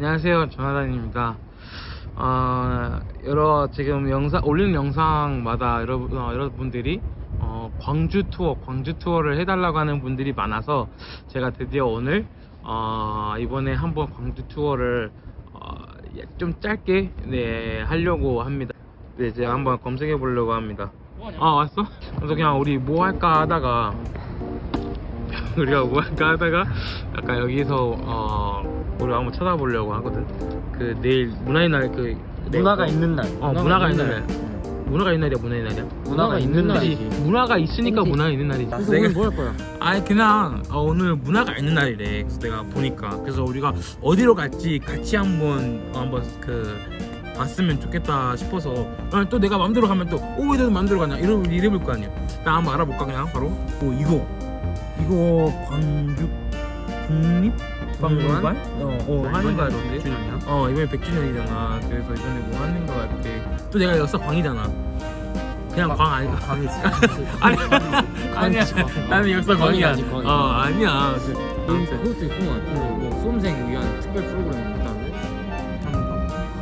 안녕하세요. 조나단입니다. 어, 여러 지금 영상 올리는 영상마다 여러분 어, 여러분들이 어, 광주 투어 광주 투어를 해달라고 하는 분들이 많아서 제가 드디어 오늘 어, 이번에 한번 광주 투어를 어, 좀 짧게 네 하려고 합니다. 네 제가 한번 검색해 보려고 합니다. 아 왔어? 그래서 그냥 우리 뭐 할까 하다가 우리가 뭐 할까 하다가 약간 여기서 어 우리 한번 찾아보려고 하거든. 그 내일 문화의 날 그 문화가 있는 날. 어 문화가 있는 날. 문화가 있는 날이야 문화의 날이야. 문화가 있는 날이지. 날이지. 문화가 있으니까. 문화가 있는 날이지. 그래서 오늘 뭐 할 거야? 아니 그냥 어, 오늘 문화가 있는 날이래. 그래서 내가 보니까 그래서 우리가 어디로 갈지 같이 한번 어, 한번 그 봤으면 좋겠다 싶어서 어, 또 내가 맘대로 가면 또오 이래도 맘대로 가냐 이러 이래볼 거 아니야. 나 한번 알아볼까 그냥 바로. 오 이거 이거 광주 국립 박물관? 어, 어 하는 거 같은데. 100주년이야? 어 이번에 100주년이잖아. 그래서 이번에 뭐 하는 거 같아. 또 내가 역사 광이잖아. 그냥 광 아니 광이지. 아니 아니야. 나는 역사 광이야. 광이. 어 아니야. 그, 음, 아무튼. 그것도. 그 뭐, 수험생 위한 특별 프로그램이 있다는데?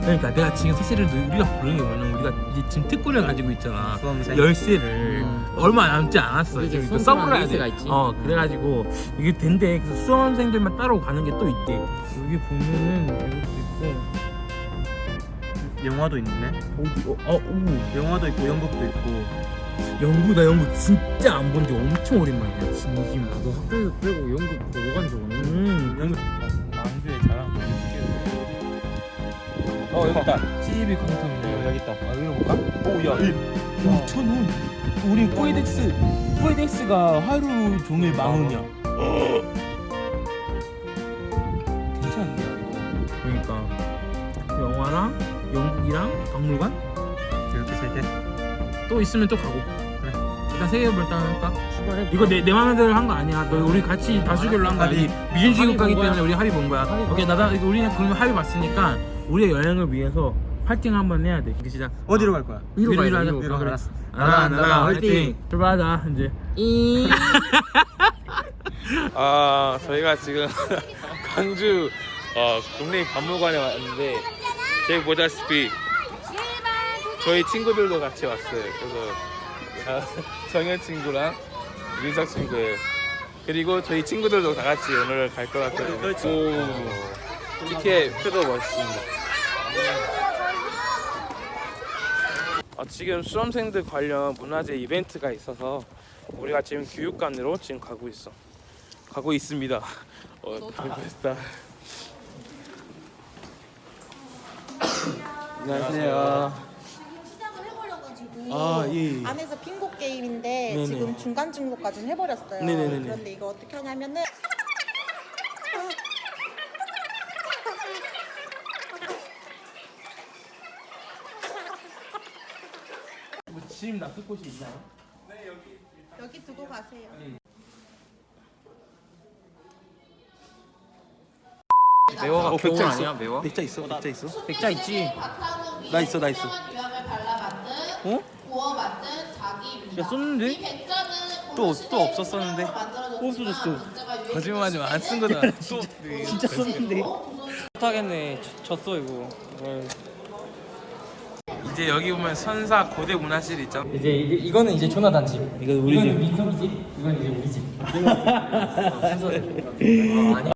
그러니까 내가 지금 사실은 우리가 부르는 게 뭐냐면 우리가 이제 지금 특권을 가지고 있잖아. 수험생. 열쇠를 음. 얼마 남지 않았어. 이제 이거 수험생만 써보려야 열쇠가 돼. 있지. 어 그래가지고 이게 된대. 그래서 수험생들만 따로 가는 게 또 있대. 여기 보면은 이것도 있고 영화도 있네. 어디 어, 어 오. 영화도 있고 연극도 있고. 영국 나 영국 진짜 안 본 지 엄청 오랜만이야 진심 나도 학교 빼고 연극 보러 간 적은 음 영국 광주의 자랑 어 여기 있다 CGV 광통이네 여기 있다 아 여기 볼까? 오야 5천 원. 우리 포이덱스 포이덱스가 하루 종일 만 원이야. 괜찮네 이거. 그러니까 영화랑 영국이랑 박물관 이렇게 세 개. 또 있으면 또 가고 그래 일단 세개 일단 할까? 출발해. 이거 내, 내 맘대로 한 거 아니야 너 우리 같이 다수결로 한 거 아니 미준식국 가기 합의 본 거야. 때문에 우리 합의 본 거야 합의 오케이 나다 이거 우리는 그러면 합의 봤으니까 우리의 여행을 위해서 파이팅 한번 해야 돼 이게 시작 어디로 갈 거야? 위로 가야 돼. 위로. 아. 알았어. 나가 나가 화이팅. 화이팅 출발하자 이제 이. 아 저희가 지금 광주 어, 국립박물관에 왔는데 저희 보다시피 저희 친구들도 같이 왔어요. 그래서 아, 정현 친구랑 윤석 친구예요. 그리고 저희 친구들도 다 같이 오늘 갈 것 같거든요. 오, 티켓 표도 멋있습니다. 아, 지금 수험생들 관련 문화재 이벤트가 있어서 우리가 지금 교육관으로 지금 가고 있어. 가고 있습니다. 어, 됐다. 안녕하세요. 시작을 해버려가지고 아, 예, 예. 안에서 빙고 게임인데 네네. 지금 중간 중고까지는 해버렸어요. 네네네네. 그런데 이거 어떻게 하냐면은 짐 놔둘 곳이 있나요? 여기 두고 가세요. 매워가 어, 백자 있어. 아니야, 매워? 백자 있어. 백자 있어. 백자 있지. 나 있어. 나 있어. 유황을 발라 만든 어? 구워 만든 자기입니다. 야 썼는데? 이 백자는 또- 또 없었었는데? 없어졌어. 거짓말하지 마. 안 쓴 거다. 또 진짜 썼는데. 못하겠네. 졌어 이거. 이제 여기 보면 선사 고대 문화실 있죠. 이제 이게, 이거는 이제 조나단 집. 이거 우리 집. 민석이 집. 이건 이제 우리 집. 어, 아니.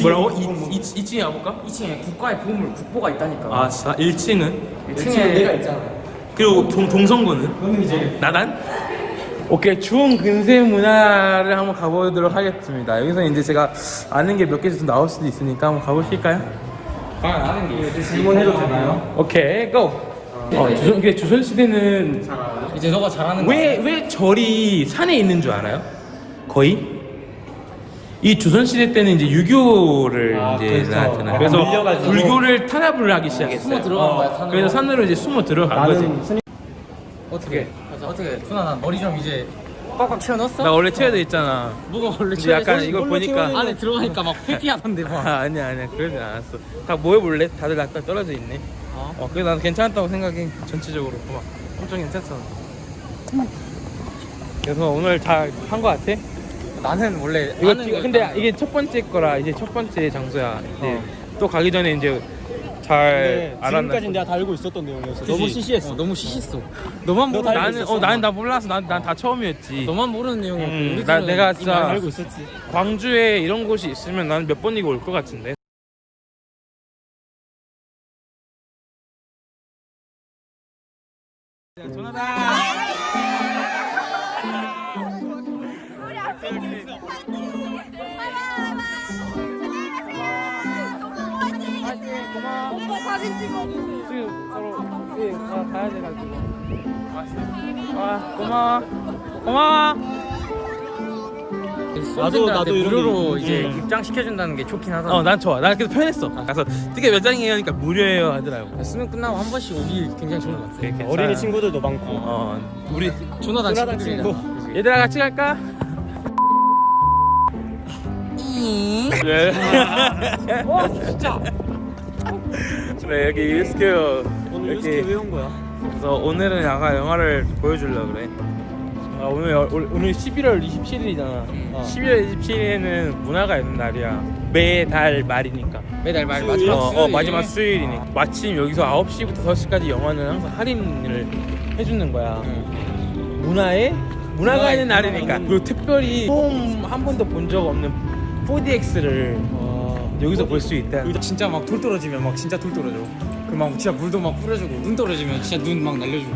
뭐라고? 2, 2층에 가볼까? 2층에 국가의 보물 국보가 있다니까. 아, 진짜? 1층은? 1층에 내가 있잖아. 그리고 동, 동성고는? 그거는 이제 나단? 오케이 주홍 근세 문화를 한번 가보도록 하겠습니다. 여기서 이제 제가 아는 게 몇 개 좀 나올 수도 있으니까 한번 가보실까요? 아 아는 게 질문해도 되나요? 오케이 고. 어, 조선 근데 조선 시대는 이제 너가 잘하는 거. 왜 왜 절이 산에 있는 줄 알아요? 거의 이 조선 시대 때는 이제 유교를 아, 이제 그래서 나왔잖아요. 아, 그래서 밀려가지고. 불교를 탄압을 하기 시작했어요. 숨어 들어간 거야, 산으로? 그래서 산으로 이제 숨어 들어간 거지. 어떻게? 어떻게? 투나 머리 좀 이제 꽉꽉 채워 넣었어? 나 원래 채워져 있잖아. 뭐가 원래 근데 약간 이걸 보니까 안에 들어가니까 막 회피하던데 막. 아, 아니야 아니야 그러진 않았어. 다 모여볼래? 다들 약간 떨어져 있네. 어? 어, 그래서 나는 괜찮았다고 생각해. 전체적으로. 봐봐. 엄청 괜찮았어. 그래서 오늘 다 한 거 같아? 나는 원래 이거 거 근데 있잖아. 이게 첫 번째 거라 이제 첫 번째 장소야. 이제 어. 또 가기 전에 이제 잘 알았나 지금까지 내가 다 알고 있었던 내용이었어. 너무 시시했어. 어, 너무 시시했어. 너만 너 모르는 다 알고 나는 있었어, 어 나는 아마. 다 몰라서 난 난 다 처음이었지 너만 모르는 내용이었고 음, 나- 내가 진짜- 알고 있었지. 광주에 이런 곳이 있으면 나는 몇 번 이고 올 것 같은데 사진 찍어주세요. 지금 서로 예, 가, 가야 돼 가지고 왔어 와 고마워 고마워 나도- 나도 무료로 게- 이제 음. 입장 시켜준다는 게 좋긴 하다. 어난 좋아 나 그래서 편했어 가서 티켓 몇 장이에요 하니까 무료예요 하더라고 수능 끝나고 한 번씩 오기 굉장히 좋은 것 같아. 괜찮아. 어린이 친구들도 많고. 어 우리 조나단 조나단 친구들이랑. 친구. 그치? 얘들아 같이 갈까? 네. 와 진짜. 그래 여기 유스케어 오늘 이렇게 유스케 왜온 거야? 그래서 오늘은 약간 영화를 보여주려고 그래. 아, 오늘 여- 올- 오늘 11월 27일이잖아. 어. 11월 27일에는 문화가 있는 날이야. 매달 말이니까. 매달 말 수요일? 마지막 어, 수요일. 어, 마지막 수요일이니 까. 마침 여기서 9시부터 5시까지 영화는 항상 할인을 해주는 거야. 문화에 문화가 문화에 있는 날이니까. 그리고 특별히 처음 한 번도 본 적 없는 4DX를 어. 여기서 볼 수 있다. 진짜 막 돌 떨어지면 막 진짜 돌 떨어져. 그 막 진짜 물도 막 뿌려주고 눈 떨어지면 진짜 눈 막 날려주고.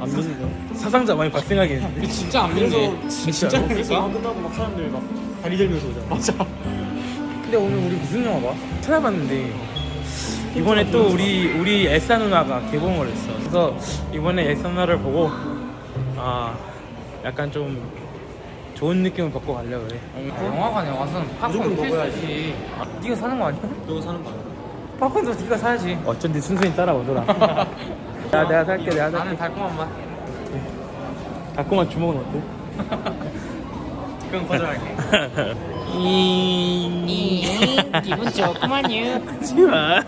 안 믿는다. 사상자 많이 발생하겠는데. 근데 진짜 안 믿네. 진짜 그래서 그러니까? 영화 끝나고 막 사람들 막 다리 들면서 오잖아. 맞아. 근데 오늘 우리 무슨 영화 봐? 찾아봤는데 이번에 또 우리 우리 에사 누나가 개봉을 했어. 그래서 이번에 에사 누나를 보고 아 약간 좀 좋은 느낌을 받고 가려고 그래. 영화관에 와서는 팝콘 필수지. 아, 네가 사는 거 아니야? 너가 사는 거 아니야? 팝콘도 네가 사야지. 어쩐지 순순히 따라오더라. 야 내가 살게 내가 나는 살게. 달콤한 맛. 달콤한 주먹은 어때? 그건 거절할게. 기분 좋구만요. 하지마.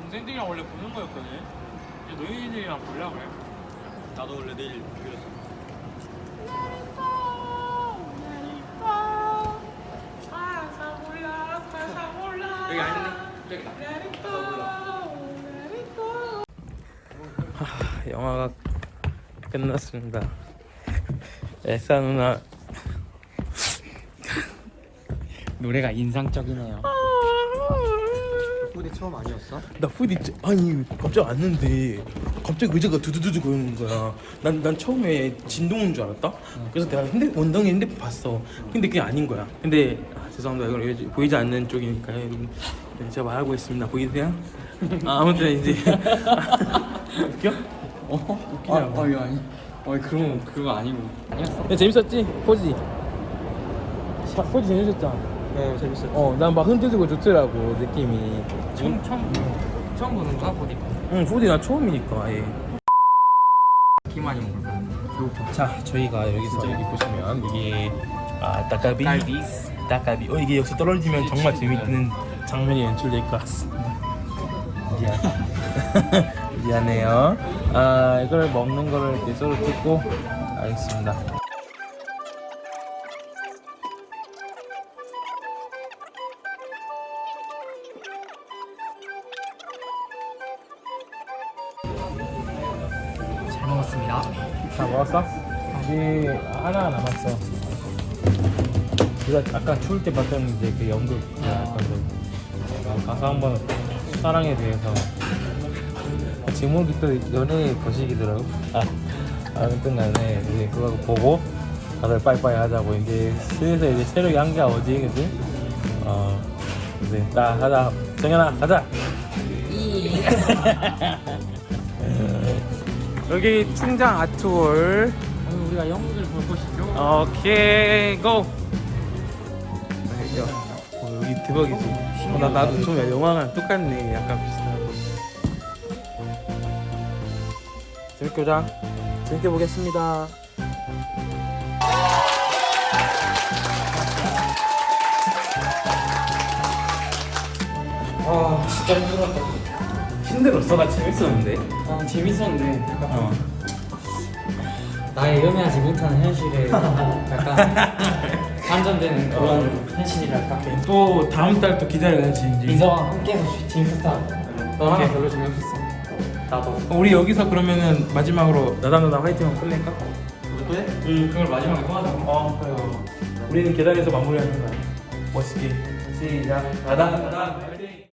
동생들이랑 원래 보는 거였거든. 이제 너희들이랑 보려고 그래. 나도 원래 내일 그렸어. 저기다. 영화가 끝났습니다. 에사 누나 노래가 인상적이네요. 처음 아니었어? 나 짜- 아니 갑자기 왔는데 갑자기 의자가 두두두두 거리는 거야. 난 난 처음에 진동인 줄 알았다. 그래서 내가 핸드 원덩이 핸드폰 봤어. 근데 그게 아닌 거야. 근데 아, 죄송합니다. 이건 여기 보이지 않는 쪽이니까 여러분 네, 제가 말하고 있습니다. 보이세요? 아, 아무튼 이제 웃겨? 어? 웃기냐고. 아, 아, 이거 아니. 어, 그런 그거 아니고. 아니었어. 야, 재밌었지? 포지. 자, 포지 재밌었잖아. 어 재밌었어. 어, 난 막 흔들리고 좋더라고 느낌이. 처음 처음 처음 보는 거야 보디. 응, 포디 나 처음이니까. 예. 기만이 먹을 거야. 배고파. 자, 저희가 여기서 여기 보시면 여기 아 닭갈비, 갈비스. 닭갈비. 어 이게 여기서 떨어지면 정말 재밌는 장면이 연출될 것 같습니다. 미안. 미안해요. 아 이걸 먹는 거를 이렇게 서로 찍고 알겠습니다. 먹었습니다. 다 먹었어? 이제 하나 남았어. 우리가 아까 추울 때 봤던 이제 그 연극 그그 가사 한번 사랑에 대해서 제목이 또 연애의 거식이더라고. 아 아무튼 간에 이제 그거 보고 다들 빠이빠이 하자고 이제 슬슬 이제 체력이 한계가 오지 그지? 어 이제 자 가자 정현아 가자. 여기 충장 아트홀. 오늘 우리가 연극을 볼 것이죠. 오케이 고! 야, 어, 여기 대박이지. 어, 나, 나도 좀 영화랑 똑같네. 약간 비슷하고. 재밌게 보자. 재밌게 보겠습니다. 아 진짜 힘들었다. 힘들었어 나 재밌었는데 아 재밌었는데 어. 나의 연애하지 못하는 현실에 약간 반전되는 그런 현실이랄까. 또 다음 달 또 기다려야지 이제. 민서와 함께해서 재밌었다. 너 하나 별로 재밌었어. 나도. 우리 여기서 그러면은 마지막으로 나다나다 화이팅하고 끝낼까? 그래? 응. 그걸 마지막에 또 하자. 어 그래요. 우리는 계단에서 마무리하는 거야. 멋있게. 시작. 나다나다 화이팅.